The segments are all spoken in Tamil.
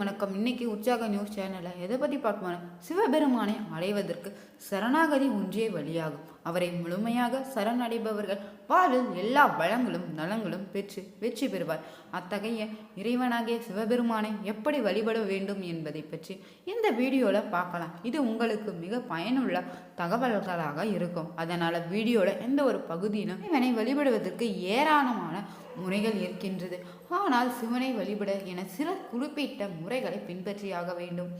வணக்கம். இன்னைக்கு உற்சாக நியூஸ் சேனலில் எதை பற்றி பார்க்கணும் சிவபெருமானை அடைவதற்கு சரணாகதி ஒன்றே வழியாகும். அவரை முழுமையாக சரணடைபவர்கள் வாழ்வில் எல்லா வளங்களும் நலங்களும் பெற்று வெற்றி பெறுவார். அத்தகைய இறைவனாகிய சிவபெருமானை எப்படி வழிபட வேண்டும் என்பதை பற்றி இந்த வீடியோவில் பார்க்கலாம். இது உங்களுக்கு மிக பயனுள்ள தகவல்களாக இருக்கும். அதனால் வீடியோவில் எந்த ஒரு பகுதியிலும் இவனை வழிபடுவதற்கு ஏராளமான முறைகள் இருக்கின்றது. ஆனால் சிவனை வழிபட என சில குறிப்பிட்ட முறைகளை பின்பற்றியாக வேண்டும்.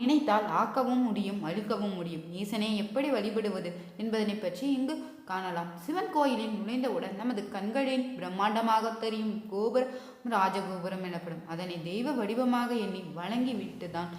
நினைத்தால் ஆக்கவும் முடியும் அழுக்கவும் முடியும். ஈசனை எப்படி வழிபடுவது என்பதனை பற்றி இங்கு காணலாம். சிவன் கோயிலில் நுழைந்தவுடன் நமது கண்களின் பிரம்மாண்டமாக தெரியும் கோபுரம் ராஜகோபுரம் எனப்படும் அதனை தெய்வ வடிவமாக எண்ணி வணங்கிவிட்டுதான்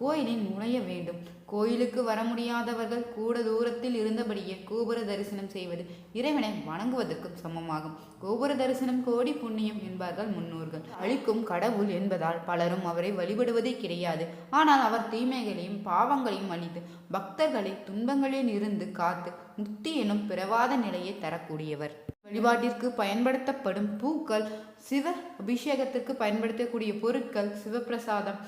கோயிலில் நுழைய வேண்டும். கோயிலுக்கு வர முடியாதவர்கள் கூட தூரத்தில் இருந்தபடியே கோபுர தரிசனம் செய்வது இறைவனை வணங்குவதற்கும் சமமாகும். கோபுர தரிசனம் கோடி புண்ணியம் என்பார்கள் முன்னோர்கள். அழிக்கும் கடவுள் என்பதால் பலரும் அவரை வழிபடுவதே கிடையாது. ஆனால் அவர் தீமைகளையும் பாவங்களையும் அழித்து பக்தர்களை துன்பங்களில் இருந்து காத்து முக்தி எனும் பிறவாத நிலையை தரக்கூடியவர். வழிபாட்டிற்கு பயன்படுத்தப்படும் பூக்கள் சிவ அபிஷேகத்திற்கு பயன்படுத்தக்கூடிய பொருட்கள் சிவப்பிரசாதம்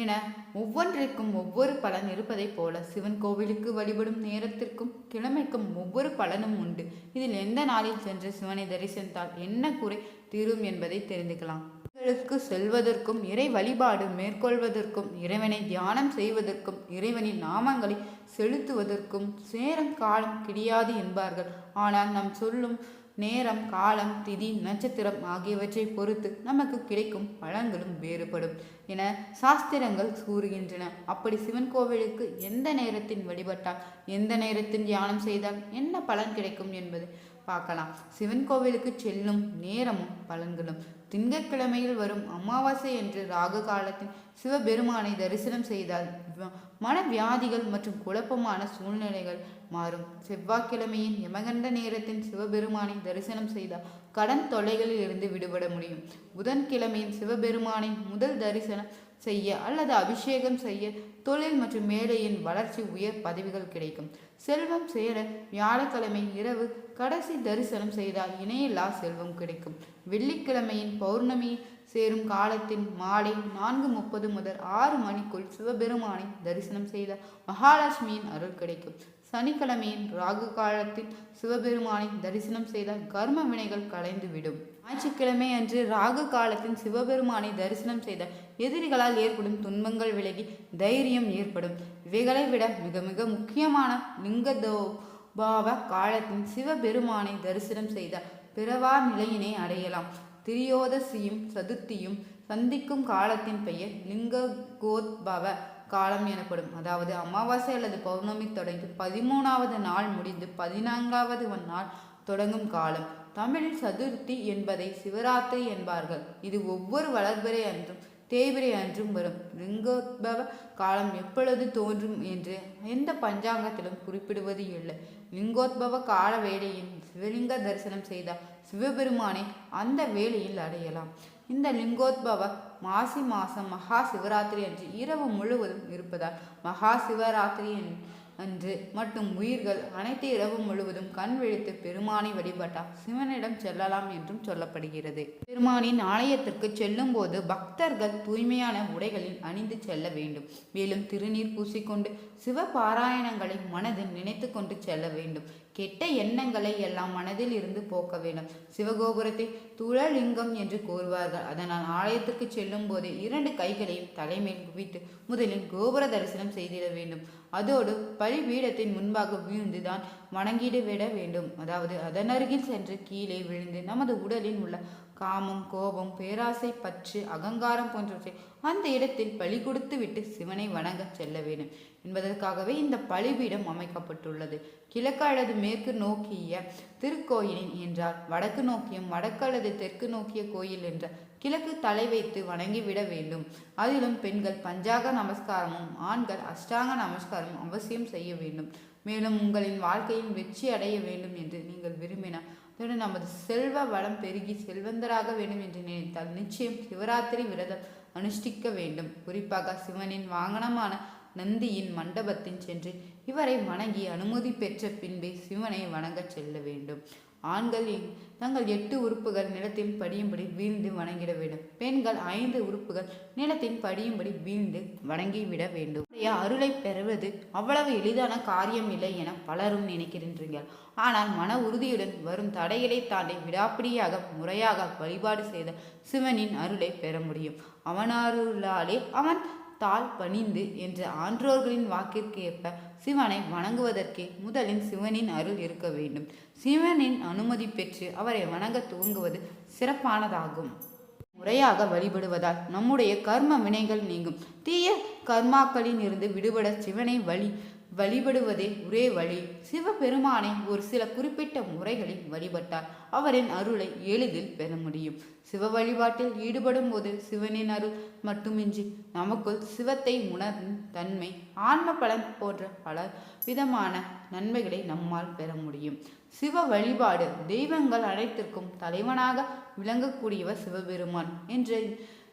என ஒவ்வொன்றிற்கும் ஒவ்வொரு பலன் இருப்பதைப் போல சிவன் கோவிலுக்கு வழிபடும் நேரத்திற்கும் கிழமைக்கும் ஒவ்வொரு பலனும் உண்டு. இதில் எந்த நாளில் சென்று சிவனை தரிசித்தால் என்ன குறை தீரும் என்பதை தெரிந்துக்கலாம். கோவில்களுக்கு செல்வதற்கும் இறை வழிபாடு மேற்கொள்வதற்கும் இறைவனை தியானம் செய்வதற்கும் இறைவனின் நாமங்களை செலுத்துவதற்கும் சேரம் காலம் கிடையாது என்பார்கள். ஆனால் நாம் சொல்லும் நேரம் காலம் திதி நட்சத்திரம் ஆகியவற்றை பொறுத்து நமக்கு கிடைக்கும் பலன்களும் வேறுபடும் என சாஸ்திரங்கள் கூறுகின்றன. அப்படி சிவன் கோவிலுக்கு எந்த நேரத்தின் வழிபட்டால் எந்த நேரத்தில் தியானம் செய்தால் என்ன பலன் கிடைக்கும் என்பது பார்க்கலாம். சிவன் கோவிலுக்கு செல்லும் நேரமும் பலன்களும். திங்கட்கிழமையில் வரும் அமாவாசை என்று ராகு காலத்தின் சிவபெருமானை தரிசனம் செய்தால் மனவியாதிகள் மற்றும் குழப்பமான சூழ்நிலைகள் மாறும். செவ்வாய்க்கிழமையின் யமகண்ட நேரத்தின் சிவபெருமானை தரிசனம் செய்தால் கடன் தொல்லைகளில் இருந்து விடுபட முடியும். புதன்கிழமையின் சிவபெருமானை முதல் தரிசனம் செய்ய அல்லது அபிஷேகம் செய்ய தொழில் மற்றும் மேடையின் வளர்ச்சி உயர் பதவிகள் கிடைக்கும். செல்வம் சேர வியாழக்கிழமை இரவு கடைசி தரிசனம் செய்தால் இணையில்லா செல்வம் கிடைக்கும். வெள்ளிக்கிழமையின் பௌர்ணமி சேரும் காலத்தின் மாலை நான்கு முப்பது முதல் ஆறு மணிக்குள் சிவபெருமானை தரிசனம் செய்த மகாலட்சுமியின் அருள் கிடைக்கும். சனிக்கிழமையின் ராகு காலத்தில் சிவபெருமானை தரிசனம் செய்தால் கர்ம வினைகள் கலைந்துவிடும். ஞாயிற்றுக்கிழமை அன்று ராகு காலத்தின் சிவபெருமானை தரிசனம் செய்த எதிரிகளால் ஏற்படும் துன்பங்கள் விலகி தைரியம் ஏற்படும். இவைகளை விட மிக மிக முக்கியமான லிங்கதோ பாவ காலத்தின் சிவபெருமானை தரிசனம் செய்த பிறவா நிலையினை அடையலாம். திரியோதசியும் சதுர்த்தியும் சந்திக்கும் காலத்தின் பெயர் லிங்ககோத்பவ காலம் எனப்படும். அதாவது அமாவாசை அல்லது பௌர்ணமி தொடங்கி பதிமூணாவது நாள் முடிந்து பதினான்காவது நாள் தொடங்கும் காலம். தமிழில் சதுர்த்தி என்பதை சிவராத்திரி என்பார்கள். இது ஒவ்வொரு வளர்பிறை அன்றும் தேய்பிரை அன்றும் வரும். லிங்கோத்பவ காலம் எப்பொழுது தோன்றும் என்று எந்த பஞ்சாங்கத்திலும் குறிப்பிடுவது இல்லை. லிங்கோத்பவ கால வேளையில் சிவலிங்க தரிசனம் செய்தால் சிவபெருமானை அந்த வேளையில் அடையலாம். இந்த லிங்கோத்பவ மாசி மாசம் மகா சிவராத்திரி அன்று இரவு முழுவதும் இருப்பதால் மகா சிவராத்திரி அன்று மட்டும் உயிர்கள் அனைத்து இரவு முழுவதும் கண் விழித்து பெருமானை வழிபட்டால் சிவனிடம் செல்லலாம் என்றும் சொல்லப்படுகிறது. பெருமானின் ஆலயத்திற்கு செல்லும் போது பக்தர்கள் தூய்மையான உடைகளில் அணிந்து செல்ல வேண்டும். மேலும் திருநீர் பூசிக்கொண்டு சிவ பாராயணங்களை மனதில் நினைத்து கொண்டு செல்ல வேண்டும். கெட்ட எண்ணங்களை எல்லாம் மனதில் இருந்து போக்க வேண்டும். சிவகோபுரத்தை துளலிங்கம் என்று கூறுவார்கள். அதனால் ஆலயத்துக்கு செல்லும் போது இரண்டு கைகளையும் தலைமையில் குவித்து முதலில் கோபுர தரிசனம் செய்திட வேண்டும். அதோடு பலிபீடத்தின் முன்பாக வீழ்ந்துதான் வணங்கிடு விட வேண்டும். அதாவது அதன் சென்று கீழே விழுந்து நமது உடலில் உள்ள காமம் கோபம் பேராசை பற்று அகங்காரம் போன்றவற்றை அந்த இடத்தில் பலி கொடுத்து விட்டு சிவனை வணங்க செல்ல வேண்டும். என்பதற்காகவே இந்த பலிபீடம் அமைக்கப்பட்டுள்ளது. கிழக்கு அல்லது மேற்கு நோக்கிய திருக்கோயிலின் என்றால் வடக்கு நோக்கியும் வடக்கு அல்லது தெற்கு நோக்கிய கோயில் என்ற கிழக்கு தலை வைத்து வணங்கிவிட வேண்டும். அதிலும் பெண்கள் பஞ்சாக நமஸ்காரமும் ஆண்கள் அஷ்டாங்க நமஸ்காரமும் அவசியம் செய்ய வேண்டும். மேலும் உங்களின் வாழ்க்கையில் வெற்றி அடைய வேண்டும் என்று நீங்கள் விரும்பினால் அதோடு நமது செல்வ வளம் பெருகி செல்வந்தராக வேண்டும் என்று நினைத்தால் நிச்சயம் சிவராத்திரி விரதம் அனுஷ்டிக்க வேண்டும். குறிப்பாக சிவனின் வாகனமான நந்தியின் மண்டபத்தில் சென்று இவரை வணங்கி அனுமதி பெற்ற பின்பே சிவனை வணங்கச் செல்ல வேண்டும். ஆண்கள் தங்கள் எட்டு உறுப்புகள் நிலத்தில் படியும்படி வீழ்ந்து வணங்கிட வேண்டும். பெண்கள் ஐந்து உறுப்புகள் நிலத்தில் படியும்படி வீழ்ந்து வணங்கிவிட வேண்டும். அருளை பெறுவது அவ்வளவு எளிதான காரியம் இல்லை என பலரும் நினைக்கின்றீர்கள். ஆனால் மன உறுதியுடன் வரும் தடைகளை தாண்டி விடாப்பிடியாக முறையாக வழிபாடு செய்த சிவனின் அருளை பெற முடியும். அவனாருளாலே அவன் தாழ் பணிந்து என்ற ஆன்றோர்களின் வாக்கிற்கு ஏற்ப சிவனை வணங்குவதற்கே முதலில் சிவனின் அருள் இருக்க வேண்டும். சிவனின் அனுமதி பெற்று அவரை வணங்க துவங்குவது சிறப்பானதாகும். முறையாக வழிபடுவதால் நம்முடைய கர்ம வினைகள் நீங்கும். தீய கர்மாக்களில் இருந்து விடுபட சிவனை வழி வழிபடுவதே ஒரே வழி. சிவபெருமானை ஒரு சில குறிப்பிட்ட முறைகளில் வழிபட்டால் அவரின் அருளை எளிதில் பெற முடியும். சிவ வழிபாட்டில் ஈடுபடும் போது சிவனின் அருள் மட்டுமின்றி நமக்குள் சிவத்தை உணரும் தன்மை ஆன்ம பலன் போன்ற பல விதமான நன்மைகளை நம்மால் பெற முடியும். சிவ வழிபாடு தெய்வங்கள் அனைத்திற்கும் தலைவனாக விளங்கக்கூடியவர் சிவபெருமான் என்று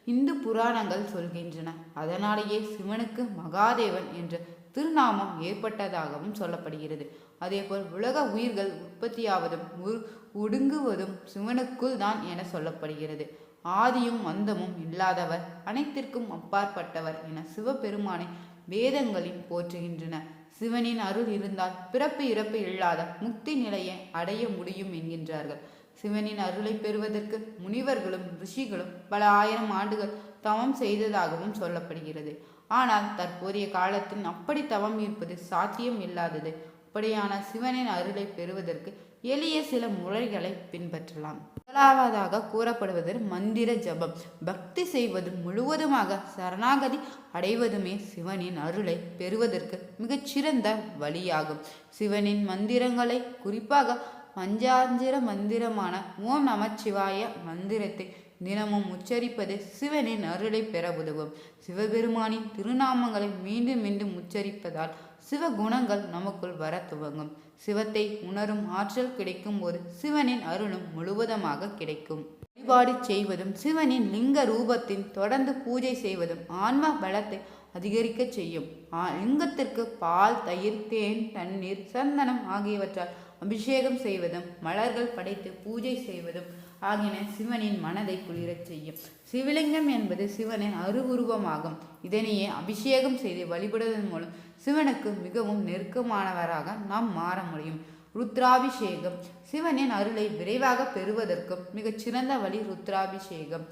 இந்து புராணங்கள் சொல்கின்றன. அதனாலேயே சிவனுக்கு மகாதேவன் என்ற திருநாமம் ஏற்பட்டதாகவும் சொல்லப்படுகிறது. அதேபோல் உலக உயிர்கள் உற்பத்தியாவதும் உரு- ஒடுங்குவதும் சிவனுக்குள் தான் என சொல்லப்படுகிறது. ஆதியும் அந்தமும் இல்லாதவர் அனைத்திற்கும் அப்பாற்பட்டவர் என சிவபெருமானை வேதங்களில் போற்றுகின்றன. சிவனின் அருள் இருந்தால் பிறப்பு இறப்பு இல்லாத முக்தி நிலையை அடைய முடியும் என்கின்றார்கள். சிவனின் அருளை பெறுவதற்கு முனிவர்களும் ரிஷிகளும் பல ஆயிரம் ஆண்டுகள் தவம் செய்ததாகவும் சொல்லப்படுகிறது. ஆனால் தற்போதைய காலத்தில் அப்படி தவம் இருப்பது சாத்தியம் இல்லாதது. அப்படியான சிவனின் அருளை பெறுவதற்கு எளிய சில முறைகளை பின்பற்றலாம். முதலாவதாக கூறப்படுவது மந்திர ஜபம். பக்தி செய்வதும் முழுவதுமாக சரணாகதி அடைவதுமே சிவனின் அருளை பெறுவதற்கு மிகச்சிறந்த வழியாகும். சிவனின் மந்திரங்களை குறிப்பாக பஞ்சாஞ்சிர மந்திரமான ஓம் நமச்சிவாய மந்திரத்தை தினமும் உச்சரிப்பது சிவனின் அருளை பெற உதவும். சிவபெருமானின் திருநாமங்களை மீண்டும் மீண்டும் உச்சரிப்பதால் சிவ குணங்கள் நமக்குள் வர துவங்கும். சிவத்தை உணரும் ஆற்றல் கிடைக்கும் போது சிவனின் அருளும் முழுவதுமாக கிடைக்கும். வழிபாடு செய்வதும் சிவனின் லிங்க ரூபத்தின் தொடர்ந்து பூஜை செய்வதும் ஆன்ம பலத்தை அதிகரிக்க செய்யும். ஆ- லிங்கத்திற்கு பால் தயிர் தேன் தண்ணீர் சந்தனம் ஆகியவற்றால் அபிஷேகம் செய்வதும் மலர்கள் படைத்து பூஜை செய்வதும் ஆகியன சிவனின் மனதை குளிரச் செய்யும். சிவலிங்கம் என்பது சிவனின் அருவுருவமாகும். இதனையே அபிஷேகம் செய்து வழிபடுவதன் மூலம் சிவனுக்கு மிகவும் நெருக்கமானவராக நாம் மாற முடியும். ருத்ராபிஷேகம். சிவனின் அருளை விரைவாக பெறுவதற்கும் மிகச் சிறந்த வழி ருத்ராபிஷேகம்.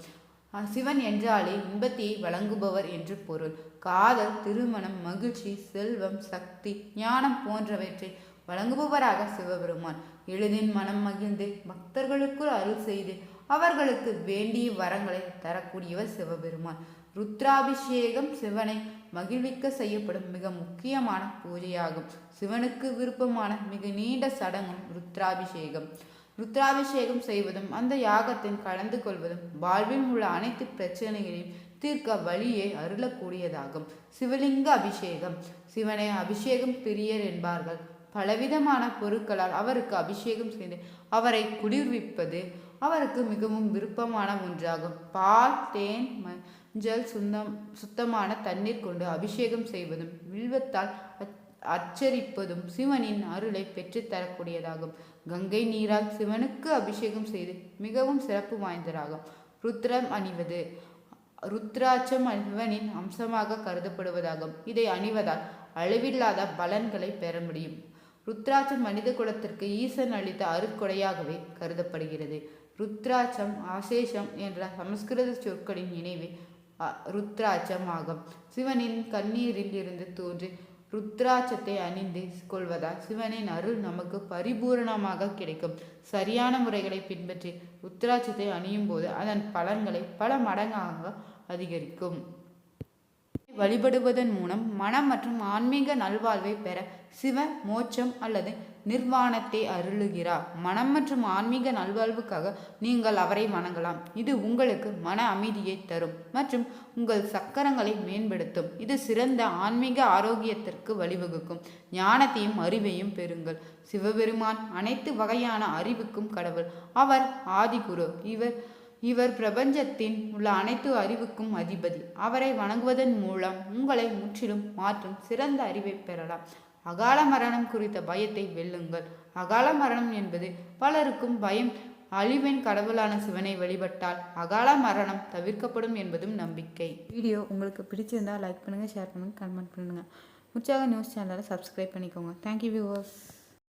சிவன் என்றாலே இன்பத்தை வழங்குபவர் என்று பொருள். காதல் திருமணம் மகிழ்ச்சி செல்வம் சக்தி ஞானம் போன்றவற்றை வழங்குபவராக சிவபெருமான். எளிதின் மனம் மகிழ்ந்து பக்தர்களுக்குள் அருள் செய்து அவர்களுக்கு வேண்டிய வரங்களை தரக்கூடியவர் சிவபெருமான். ருத்ராபிஷேகம் சிவனை மகிழ்விக்க செய்யப்படும் மிக முக்கியமான பூஜையாகும். சிவனுக்கு விருப்பமான மிக நீண்ட சடங்கும் ருத்ராபிஷேகம். ருத்ராபிஷேகம் செய்வதும் அந்த யாகத்தில் கலந்து கொள்வதும் வாழ்வில் உள்ள அனைத்து பிரச்சனைகளையும் தீர்க்க வழியை அருளக்கூடியதாகும். சிவலிங்க அபிஷேகம். சிவனை அபிஷேகம் பிரியர் என்பார்கள். பலவிதமான பொருட்களால் அவருக்கு அபிஷேகம் செய்து அவரை குளிர்விப்பது அவருக்கு மிகவும் விருப்பமான ஒன்றாகும். பால் தேன் மஞ்சள் சுத்தம் சுத்தமான தண்ணீர் கொண்டு அபிஷேகம் செய்வதும் வில்வத்தால் அச்- சிவனின் அருளை பெற்றுத்தரக்கூடியதாகும். கங்கை நீரால் சிவனுக்கு அபிஷேகம் செய்து மிகவும் சிறப்பு வாய்ந்ததாகும். ருத்ரம் அணிவது ருத்ராட்சம் சிவனின் அம்சமாக கருதப்படுவதாகும். இதை அணிவதால் அளவில்லாத பலன்களை பெற முடியும். ருத்ராட்சம் மனித குலத்திற்கு ஈசன் அளித்த அருட்கொடையாகவே கருதப்படுகிறது. ருத்ராட்சம் ஆசேஷம் என்ற சமஸ்கிருத சொற்களின் இணைவே அ- ருத்ராட்சம் ஆகும். சிவனின் கண்ணீரில் இருந்து தோன்றி ருத்ராட்சத்தை அணிந்து கொள்வதால் சிவனின் அருள் நமக்கு பரிபூரணமாக கிடைக்கும். சரியான முறைகளை பின்பற்றி ருத்ராட்சத்தை அணியும் போது அதன் பலன்களை பல மடங்காக அதிகரிக்கும். வழிபடுவதன் மூலம் மனம் மற்றும் ஆன்மீக நல்வாழ்வை பெற சிவ மோட்சம் அல்லது நிர்வாணத்தை அருளுகிறார். மனம் மற்றும் ஆன்மீக நல்வாழ்வுக்காக நீங்கள் அவரை வணங்கலாம். இது உங்களுக்கு மன அமைதியை தரும் மற்றும் உங்கள் சக்கரங்களை மேம்படுத்தும். இது சிறந்த ஆன்மீக ஆரோக்கியத்திற்கு வழிவகுக்கும். ஞானத்தையும் அறிவையும் பெறுங்கள். சிவபெருமான் அனைத்து வகையான அறிவுக்கும் கடவுள். அவர் ஆதிகுரு. இவர் இவர் பிரபஞ்சத்தின் உள்ள அனைத்து அறிவுக்கும் அதிபதி. அவரை வணங்குவதன் மூலம் உங்களை முற்றிலும் மாற்றும் சிறந்த அறிவை பெறலாம். அகால மரணம் குறித்த பயத்தை வெல்லுங்கள். அகால மரணம் என்பது பலருக்கும் பயம் அழிவின் கடவுளான சிவனை வழிபட்டால் அகால மரணம் தவிர்க்கப்படும் என்பதும் நம்பிக்கை. வீடியோ உங்களுக்கு பிடிச்சிருந்தால் லைக் பண்ணுங்கள் ஷேர் பண்ணுங்கள் கமெண்ட் பண்ணுங்கள் உற்சாக நியூஸ் சேனலை சப்ஸ்கிரைப் பண்ணிக்கோங்க. Thank you viewers